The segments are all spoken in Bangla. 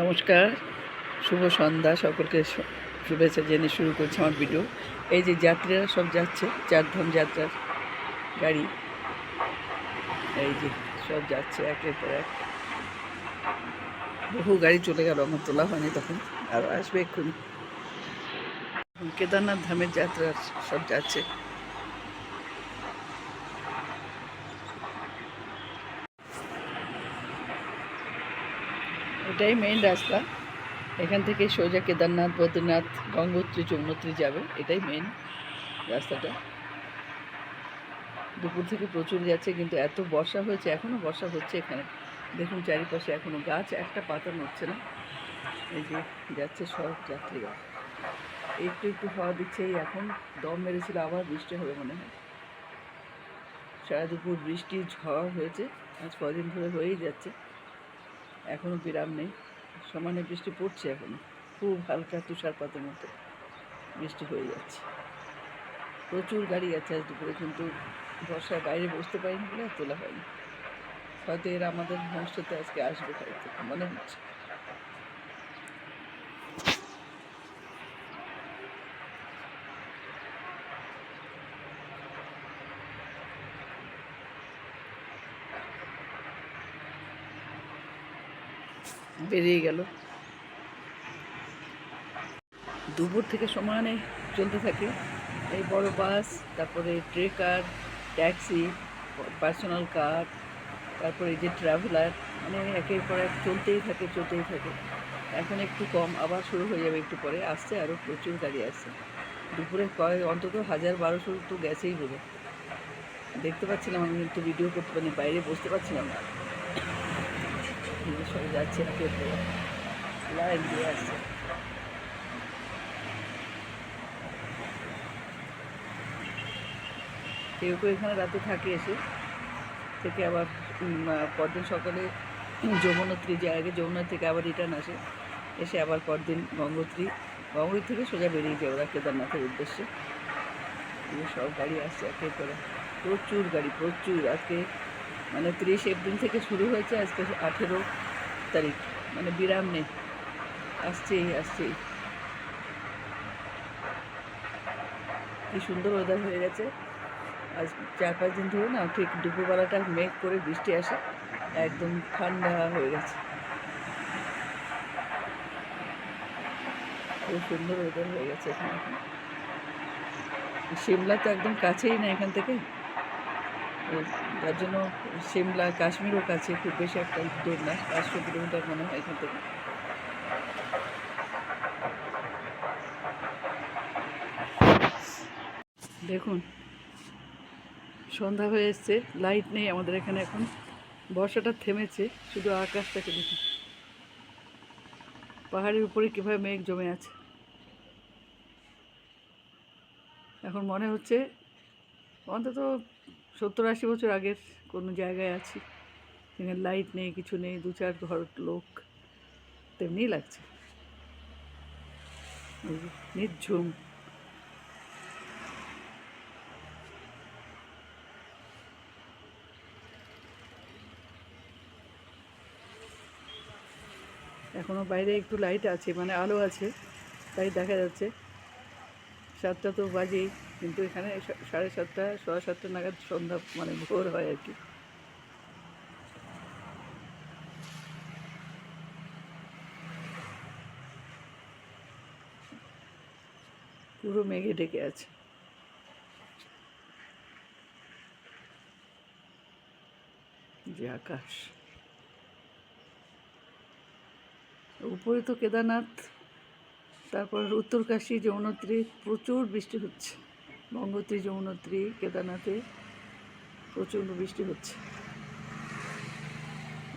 নমস্কার, শুভ সন্ধ্যা, সকলকে শুভেচ্ছা জেনে শুরু করছি আমার ভিডিও এই যে যাত্রীরা সব যাচ্ছে, চারধাম যাত্রার গাড়ি। এই যে সব যাচ্ছে একের পর এক। বহু গাড়ি চলে গেল, আমার তোলা হয়নি তখন, আর আসবে এক্ষুনি। কেদারনাথ ধামের যাত্রা সব যাচ্ছে। এটাই মেইন রাস্তা। এখান থেকে সোজা কেদারনাথ, বদ্রীনাথ, গঙ্গোত্রী, যমুনোত্রী যাবে। এটাই মেইন রাস্তাটা। দুপুর থেকে প্রচুর যাচ্ছে, কিন্তু এত বর্ষা হয়েছে এখনও বর্ষা হচ্ছে এখানে। দেখুন চারিপাশে এখনও গাছ, একটা পাতা নড়ছে না। এই যে যাচ্ছে সব যাত্রীরা। একটু একটু হাওয়া দিচ্ছে, এই এখন দম মেরেছিল, আবার বৃষ্টি হবে মনে হয়। সারা দুপুর বৃষ্টি, ঝড় হয়েছে। আজ কদিন ধরে হয়েই যাচ্ছে। এখনও বিরাম নেই। সমানে বৃষ্টি পড়ছে এখনও। খুব হালকা তুষারপাতের মতো বৃষ্টি হয়ে যাচ্ছে। প্রচুর গাড়ি আছে আজ দুপুরে, কিন্তু বর্ষায় বাইরে বসতে পারিনি বলে তোলা হয়নি। হয়তো এরা আমাদের হোমস্টেতে আজকে আসবে হয়তো, মনে হচ্ছে। বেরিয়ে গেল। দুপুর থেকে সমানে চলতে থাকে। এই বড় বাস, তারপরে ট্রেকার ট্যাক্সি, পার্সোনাল কার, তারপরে যে ট্রাভেলার মানে একের পর এক চলতেই থাকে চলতেই থাকে। এখন একটু কম, আবার শুরু হয়ে যাবে একটু পরে। আসছে আরও প্রচুর গাড়ি আসছে। দুপুরে কয়েক অন্তত হাজার বারোশো তো গেছেই বলে দেখতে পাচ্ছিলাম আমি, কিন্তু ভিডিও করতে পারিনি, বাইরে বসতে পারছিলাম না। যাচ্ছে এক। লাইন দিয়ে আসছে। কেউ কেউ এখানে রাতে থাকে এসে। থেকে আবার পরদিন সকালে যমুনোত্রী যায় আগে যমুনা থেকে আবার রিটার্ন আসে, এসে আবার পরদিন গঙ্গোত্রী। গঙ্গোত্রী থেকে সোজা বেরিয়ে যায় ওরা কেদারনাথের উদ্দেশ্যে। সব গাড়ি আসছে একের করে। প্রচুর গাড়ি, প্রচুর। আজকে মানে তিরিশ এপ্রিল থেকে শুরু হয়েছে, আজকে আঠেরো তারিখ মানে বিরাম নেই। আসছেই আসছেই। কি সুন্দর ওয়েদার হয়ে গেছে। আজ চার পাঁচ দিন ধরে না, ঠিক দুপুরবেলাটা মেঘ করে বৃষ্টি আসে, একদম ঠান্ডা হয়ে গেছে। খুব সুন্দর ওয়েদার হয়ে গেছে এখানে। শিমলা তো একদম কাছেই না এখান থেকে। তো যার জন্য সিমলা কাশ্মীরও কাছে খুব বেশি একটা দূর না, পাঁচশো কিলোমিটার মনে হয় এখান থেকে। দেখুন, সন্ধ্যা হয়ে এসছে, লাইট নেই আমাদের এখানে এখন। বর্ষাটা থেমেছে, শুধু আকাশটাকে দেখুন। পাহাড়ের উপরে কীভাবে মেঘ জমে আছে। এখন মনে হচ্ছে, অন্তত সত্তর আশি বছর আগের কোনো জায়গায় আছি। এখানে লাইট নেই, কিছু নেই, দু চার ঘর লোক, তেমনিই লাগছে। নির্ঝুম। এখনও বাইরে একটু লাইট আছে মানে আলো আছে, তাই দেখা যাচ্ছে। সাতটা তো বাজেই। কিন্তু এখানে সাড়ে সাতটা, সোয়া সাতটা নাগাদ সন্ধ্যা মানে ভোর হয় আর কি। পুরো মেঘে ঢেকে আছে। যে আকাশ। উপরে তো কেদারনাথ, তারপর উত্তরকাশী যমুনোত্রী, প্রচুর বৃষ্টি হচ্ছে। গঙ্গোত্রী, যমুনোত্রী, কেদারনাথে প্রচণ্ড বৃষ্টি হচ্ছে।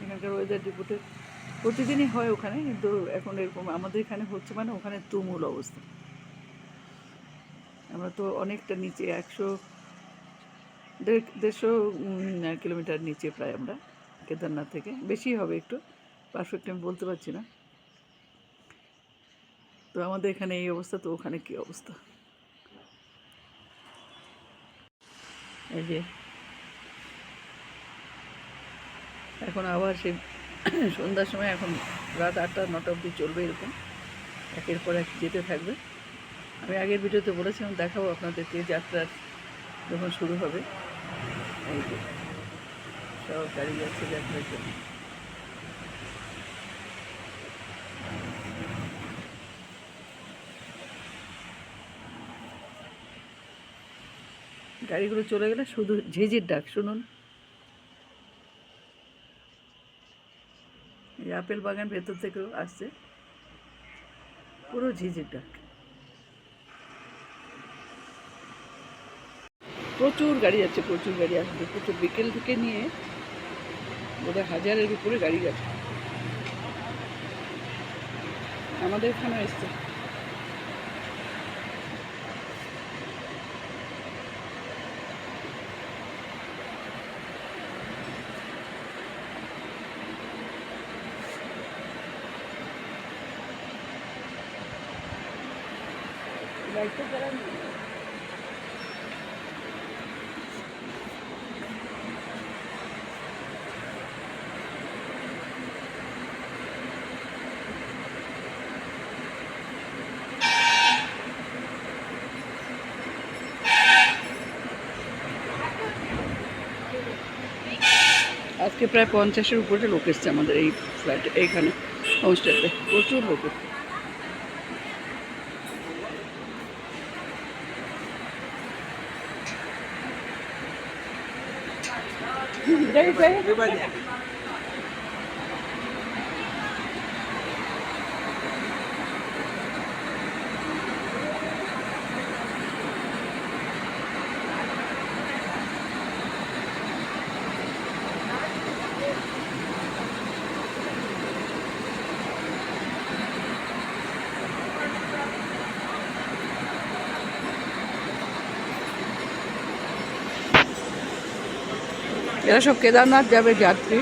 এখানকার ওয়েদার রিপোর্টে প্রতিদিনই হয় ওখানে, কিন্তু এখন এরকম আমাদের এখানে হচ্ছে মানে ওখানে তুমুল অবস্থা। আমরা তো অনেকটা নিচে, একশো দেড়, দেড়শো কিলোমিটার নিচে প্রায় আমরা কেদারনাথ থেকে। বেশি হবে একটু, পারফেক্ট আমি বলতে পারছি না। তো আমাদের এখানে এই অবস্থা, তো ওখানে কী অবস্থা? এই যে। এখন আবার সেই সন্ধ্যার সময় এখন রাত আটটা, নটা অবধি চলবে এরকম। একের পর এক যেতে থাকবে। আমি আগের ভিডিওতে বলেছিলাম, দেখাবো আপনাদেরকে যাত্রার যখন শুরু হবে। এই যে, সব গাড়ি যাচ্ছে যাত্রার জন্য। গাড়িগুলো চলে গেলে শুধু ঝিঝির ডাক, শুনুন। এই আপেল বাগান ভেতর থেকেও আসছে। পুরো ঝিঝির ডাক। প্রচুর গাড়ি যাচ্ছে, প্রচুর গাড়ি আসবে প্রচুর বিকেল থেকে নিয়ে বোধহয় হাজারের উপরে গাড়ি গেছে। আমাদের এখানে এসছে। আজকে প্রায় পঞ্চাশের উপরে লোক এসছে আমাদের এই ফ্ল্যাটে এইখানে হোমস্টেতে প্রচুর লোক এসছে। 你这是谁？এরা সব কেদারনাথ যাবে যাত্রী।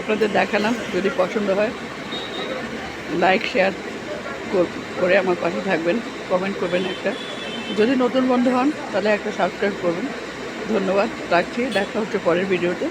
আপনাদের দেখালাম, যদি পছন্দ হয় লাইক শেয়ার করে আমার পাশে থাকবেন কমেন্ট করবেন একটা। যদি নতুন বন্ধু হন, তাহলে একটা সাবস্ক্রাইব করবেন। ধন্যবাদ, রাখছি, দেখা হচ্ছে পরের ভিডিওতে